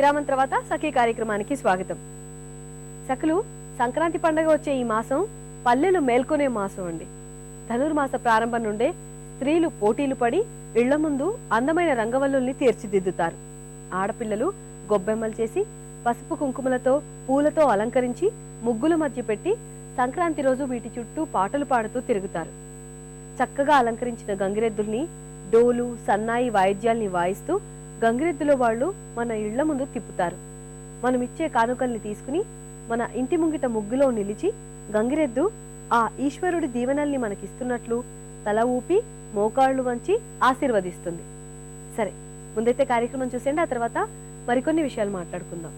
విరామం తర్వాత సఖీ కార్యక్రమానికి స్వాగతం. సఖలు సంక్రాంతి పండగ వచ్చే ఈ మాసం పల్లెలు మేల్కొనే మాసం అండి. ధనుర్మాస ప్రారంభం నుండే స్త్రీలు పోటీలు పడి ఇళ్ళ ముందు అందమైన రంగవల్లుల్ని తీర్చిదిద్దుతారు. ఆడపిల్లలు గొబ్బెమ్మలు చేసి పసుపు కుంకుమలతో పూలతో అలంకరించి ముగ్గుల మధ్య పెట్టి సంక్రాంతి రోజు వీటి చుట్టూ పాటలు పాడుతూ తిరుగుతారు. చక్కగా అలంకరించిన గంగిరెద్దుల్ని డోలు సన్నాయి వాయిద్యాల్ని వాయిస్తూ గంగిరెద్దుల వాళ్ళు మన ఇళ్ళ ముందు తిప్పుతారు. మనం ఇచ్చే కానుకల్ని తీసుకుని మన ఇంటి ముంగిట ముగ్గులో నిలిచి గంగిరెద్దు ఆ ఈశ్వరుడి దీవెనల్ని మనకిస్తున్నట్లు తల ఊపి మోకాళ్ళు వంచి ఆశీర్వదిస్తుంది. సరే ముందైతే కార్యక్రమం చూసేయండి ఆ తర్వాత మరికొన్ని విషయాలు మాట్లాడుకుందాం.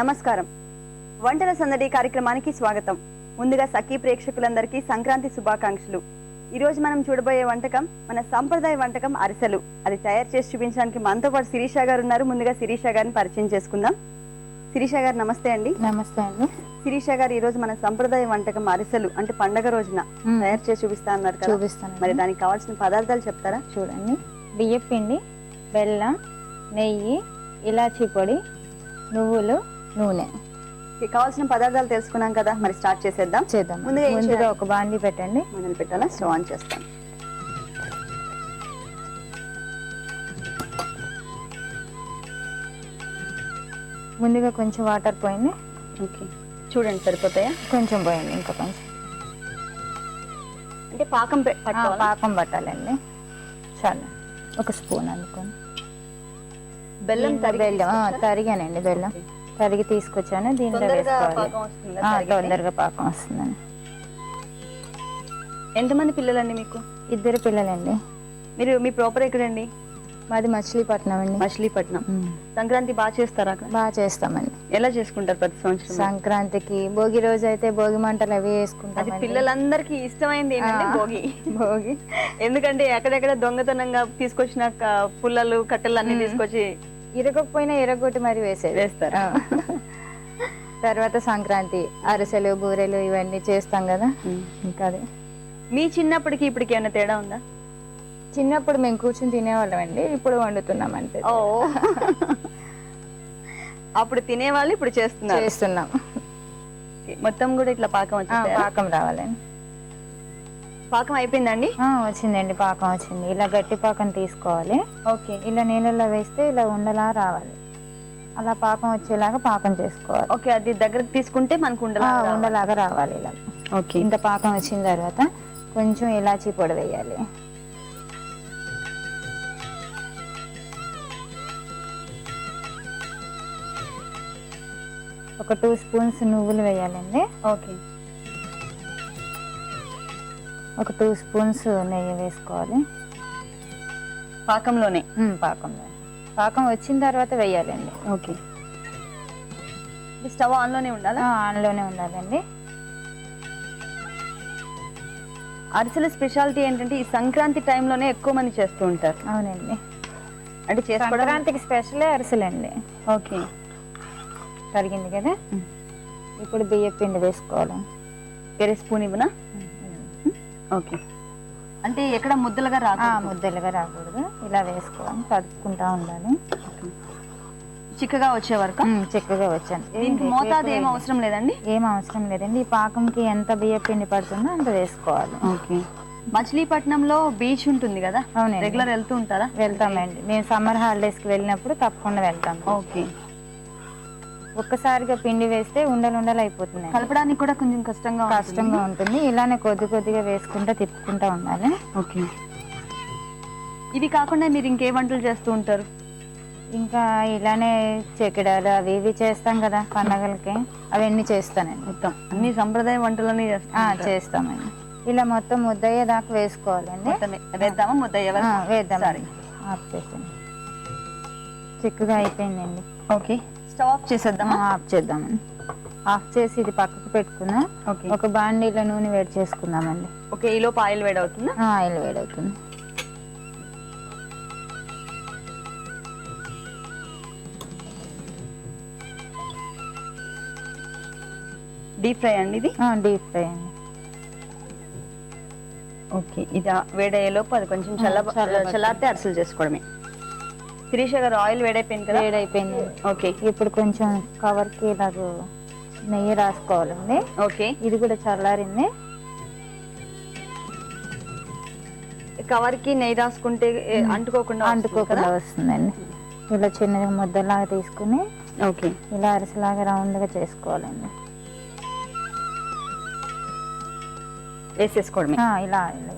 నమస్కారం. వంటల సందడి కార్యక్రమానికి స్వాగతం. ముందుగా సఖీ ప్రేక్షకులందరికీ సంక్రాంతి శుభాకాంక్షలు. ఈ రోజు మనం చూడబోయే వంటకం మన సంప్రదాయ వంటకం అరిసెలు. అది తయారు చేసి చూపించడానికి మనతో పాటు శిరీష గారు ఉన్నారు. ముందుగా శిరీష గారిని పరిచయం చేసుకుందాం. శిరీష గారు నమస్తే అండి. నమస్తే అండి. శిరీష గారు ఈ రోజు మన సంప్రదాయ వంటకం అరిసెలు అంటే పండగ రోజున. తయారు చేసి చూపిస్తా అన్నారు కదా. చూపిస్తాను మరి దానికి కావాల్సిన పదార్థాలు చెప్తారా? చూడండి. బియ్యం పిండి బెల్లం నెయ్యి ఇలాచీ పొడి నువ్వులు నూనె. కావాల్సిన పదార్థాలు తెలుసుకున్నాం కదా మరి స్టార్ట్ చేసేద్దాం. చేద్దాం. ముందుగా ముందుగా? ఒక బాండి పెట్టండి. మొదలు పెట్టాలా స్టవ్ ఆన్ చేస్తాను ముందుగా కొంచెం వాటర్ పోయింది. ఓకే చూడండి సరిపోతాయా? కొంచెం పోయింది ఇంకా కొంచెం. అంటే పాకం? పాకం పట్టాలండి. చాలు. ఒక స్పూన్ అనుకోండి. బెల్లం బెల్లం? తరిగానండి బెల్లం. తరిగి తీసుకొచ్చాను దీంట్లో వేసుకోవాలి? తొందరగా పాకం వస్తుందండి. ఎంతమంది పిల్లలండి మీకు? ఇద్దరు పిల్లలండి. మీరు మీ ప్రాపర్ ఎక్కడండి? మాది మచిలీపట్నం అండి. మచిలీపట్నం. సంక్రాంతి బాగా చేస్తారా? అక్కడ బాగా చేస్తామండి. ఎలా చేసుకుంటారు ప్రతి సంవత్సరం సంక్రాంతికి భోగి రోజు అయితే భోగి మంటలు అవి అది వేసుకుంటాం పిల్లలందరికీ ఇష్టమైంది. భోగి. భోగి. ఎందుకంటే ఎక్కడెక్కడ దొంగతనంగా తీసుకొచ్చిన పుల్లలు కట్టెలు అన్ని. తీసుకొచ్చి ఇరగకపోయినా ఇరగొట్టి మరి వేసేది. వేస్తారు. తర్వాత సంక్రాంతి అరిసెలు బూరెలు ఇవన్నీ చేస్తాం కదా. ఇంకా అది. మీ చిన్నప్పటికి ఇప్పటికి ఏమైనా తేడా ఉందా? చిన్నప్పుడు మేము కూర్చుని తినేవాళ్ళం అండి. ఇప్పుడు వండుతున్నాం అంతే. ఓ. అప్పుడు తినేవాళ్ళు ఇప్పుడు చేస్తున్నారు. చేస్తున్నాం. మొత్తం కూడా ఇట్లా పాకం ఆ, వచ్చేసాయా? పాకం రావాలండి. పాకం అయిపోయిందండి? ఆ, వచ్చిందండి పాకం వచ్చింది. ఇలా గట్టి పాకం తీసుకోవాలి. ఓకే. ఇలా నీళ్ళల్లో వేస్తే ఇలా ఉండలా రావాలి. అలా పాకం వచ్చేలాగా పాకం చేసుకోవాలి. ఓకే అది దగ్గరకు తీసుకుంటే మనకు ఆ, ఉండలా ఉండలాగా రావాలి ఇలా. ఓకే. ఇంత పాకం వచ్చిన తర్వాత కొంచెం ఇలాచీ పొడి వేయాలి. ఒక టూ స్పూన్స్ నువ్వులు వేయాలండి. ఓకే. ఒక టూ స్పూన్స్ నెయ్యి వేసుకోవాలి. పాకంలోనే? పాకంలో. పాకం వచ్చిన తర్వాత వేయాలండి. ఓకే. స్టవ్ ఆన్లోనే ఉండాలా ఆన్లోనే ఉండాలండి. అరిసెల స్పెషాలిటీ ఏంటంటే ఈ సంక్రాంతి టైంలోనే ఎక్కువ మంది చేస్తూ ఉంటారు. అవునండి. అంటే సంక్రాంతికి స్పెషలే అరిసెలండి. ఓకే. కరిగింది కదా. ఇప్పుడు బియ్య పిండి వేసుకోవాలి. వేరే స్పూన్ ఇవ్వనా? ఓకే. అంటే ఎక్కడ ముద్దలుగా రాకూడదు? ముద్దలుగా రాకూడదు. ఇలా వేసుకోవాలి కలుపుకుంటా ఉండాలి. చిక్కగా వచ్చే వరకు? చిక్కగా వచ్చాను. దీనికి మోతాదు ఏం అవసరం లేదండి? ఏం అవసరం లేదండి. ఈ పాకంకి ఎంత బియ్య పిండి పడుతుందో అంత వేసుకోవాలి. ఓకే. మచిలీపట్నంలో బీచ్ ఉంటుంది కదా? అవునండి. రెగ్యులర్ వెళ్తూ ఉంటారా? వెళ్తామండి. నేను సమ్మర్ హాలిడేస్కి వెళ్ళినప్పుడు తప్పకుండా వెళ్తాం. ఓకే. ఒక్కసారిగా పిండి వేస్తే ఉండలు ఉండలు అయిపోతున్నాయి. కలపడానికి కూడా కొంచెం కష్టంగా. కష్టంగా ఉంటుంది. ఇలానే కొద్ది కొద్దిగా వేసుకుంటా తిప్పుకుంటా ఉండాలి. ఓకే. ఇది కాకుండా మీరు ఇంకే వంటలు చేస్తూ ఉంటారు? ఇంకా ఇలానే చెకిడాలు అవి ఇవి చేస్తాం కదా పండగలకి. అవన్నీ చేస్తానండి మొత్తం అన్ని సంప్రదాయ వంటలన్నీ ఆ, చేస్తాం చేస్తామండి. ఇలా మొత్తం ముద్దయ్యే దాకా వేసుకోవాలండి. వేద్దామా? ముద్దయ్య ఆ, వేద్దాం చేసాను చిక్కుగా అయిపోయిందండి. ఓకే. స్టవ్ ఆఫ్ చేసేద్దామా ఆఫ్ చేద్దామండి ఆఫ్ చేసి ఇది పక్కకు పెట్టుకున్నా ఓకే. ఒక బాండీలో నూనె వేడి చేసుకుందామండి. ఓకే ఈ లోపు ఆయిల్ వేడి అవుతుందా? ఆయిల్ వేడవుతుంది డీప్ ఫ్రై అండి ఇది? డీప్ ఫ్రై అండి. ఓకే ఇది వేడయ్యేలోపు అది కొంచెం చల్ల. చల్లారితే అరిసెలు చేసుకోవడమే. శిరీష గారు ఆయిల్ వేడైపోయింది కదా? వేడైపోయింది. ఓకే. ఇప్పుడు కొంచెం కవర్కి ఇలాగ నెయ్యి రాసుకోవాలండి. ఓకే. ఇది కూడా చల్లారింది. కవర్కి నెయ్యి రాసుకుంటే అంటుకోకుండా అంటుకోకుండా? వస్తుందండి. ఇలా చిన్నది ముద్దలాగా తీసుకుని ఓకే. ఇలా అరిసెలాగా రౌండ్గా చేసుకోవాలండి. వేసేసుకోవడమే. ఆ, ఇలా ఇలా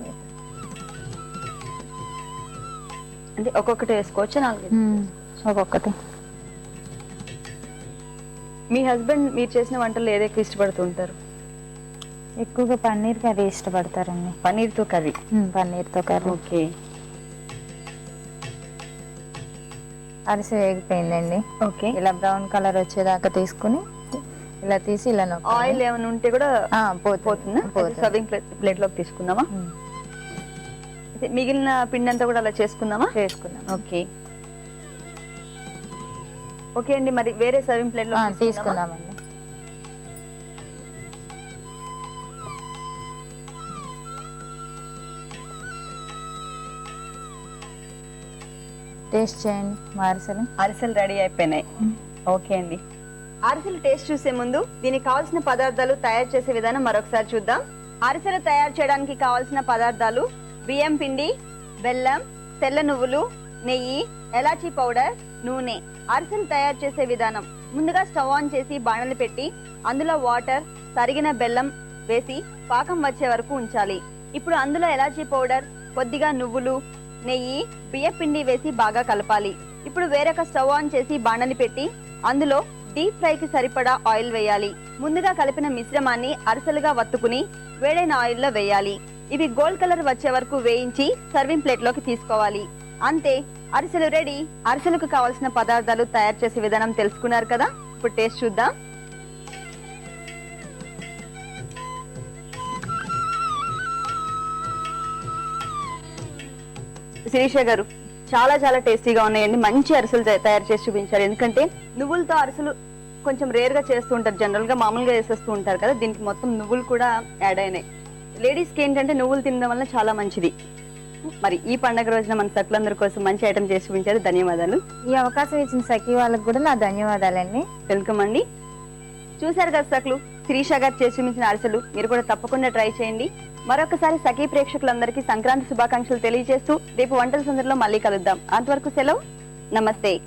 అంటే ఒక్కొక్కటి వేసుకోవచ్చు నాలుగు ఒక్కొక్కటి. మీ హస్బెండ్ మీరు చేసిన వంటలు ఏది ఎక్కువ ఇష్టపడుతూ ఉంటారు? ఎక్కువగా పన్నీర్ కర్రీ ఇష్టపడతారండి. పన్నీర్తో కర్రీ పన్నీర్తో కర్రీ. ఓకే. అరిసె వేగిపోయిందండి. ఓకే. ఇలా బ్రౌన్ కలర్ వచ్చేదాకా తీసుకుని ఇలా తీసి ఇలా. ఆయిల్ ఏమైనా ఉంటే కూడా పోతుంది. సర్వింగ్ ప్లేట్ ప్లేట్లోకి తీసుకుందామా మిగిలిన పిండి అంతా కూడా అలా చేసుకుందామా? చేసుకున్నాం ఓకే. ఓకే అండి మరి వేరే సర్వింగ్ ప్లేట్లో తీసుకుందామండి టేస్ట్ చేయండి మా అరిసెలు. అరిసెలు రెడీ అయిపోయినాయి. ఓకే అండి. అరిసెలు టేస్ట్ చూసే ముందు దీనికి కావాల్సిన పదార్థాలు తయారు చేసే విధానం మరొకసారి చూద్దాం. అరిసెలు తయారు చేయడానికి కావాల్సిన పదార్థాలు బియ్యం పిండి బెల్లం తెల్ల నువ్వులు నెయ్యి ఎలాచీ పౌడర్ నూనె అరిసెలు తయారు చేసే విధానం. ముందుగా స్టవ్ ఆన్ చేసి బాణలు పెట్టి అందులో వాటర్ తరిగిన బెల్లం వేసి పాకం వచ్చే వరకు ఉంచాలి. ఇప్పుడు అందులో ఎలాచీ పౌడర్ కొద్దిగా నువ్వులు నెయ్యి బియ్యపిండి వేసి బాగా కలపాలి. ఇప్పుడు వేరొక స్టవ్ ఆన్ చేసి బాణలి పెట్టి అందులో డీప్ ఫ్రైకి సరిపడా ఆయిల్ వేయాలి. ముందుగా కలిపిన మిశ్రమాన్ని అరిసెలుగా వత్తుకుని వేడైన ఆయిల్లో వేయాలి. ఇవి గోల్డ్ కలర్ వచ్చే వరకు వేయించి సర్వింగ్ ప్లేట్లోకి తీసుకోవాలి. అంతే అరిసెలు రెడీ అరిసెలకు కావాల్సిన పదార్థాలు తయారు చేసే విధానం తెలుసుకున్నారు కదా? ఇప్పుడు టేస్ట్ చూద్దాం. శిరీష గారు చాలా చాలా టేస్టీగా ఉన్నాయండి. మంచి అరిసెలు తయారు చేసి చూపించారు. ఎందుకంటే నువ్వులతో అరిసెలు కొంచెం రేర్గా చేస్తూ ఉంటారు. జనరల్గా మామూలుగా చేసేస్తూ ఉంటారు కదా. దీనికి మొత్తం నువ్వులు కూడా యాడ్ అయినాయి. లేడీస్కి ఏంటంటే నువ్వులు తినడం వల్ల చాలా మంచిది. మరి ఈ పండగ రోజున మన సకులందరి కోసం మంచి ఐటమ్ చేసి చూపించారు ధన్యవాదాలు. ఈ అవకాశం ఇచ్చిన సఖీ వాళ్ళకి కూడా నా ధన్యవాదాలండి. వెల్కమ్ అండి. చూశారు కదా సకులు శిరీష గారు చేసి చూపించిన అరిసెలు మీరు కూడా తప్పకుండా ట్రై చేయండి. మరొకసారి సఖీ ప్రేక్షకులందరికీ సంక్రాంతి శుభాకాంక్షలు తెలియజేస్తూ రేపు వంటల సందర్లో మళ్ళీ కలుద్దాం. అంతవరకు సెలవు. నమస్తే.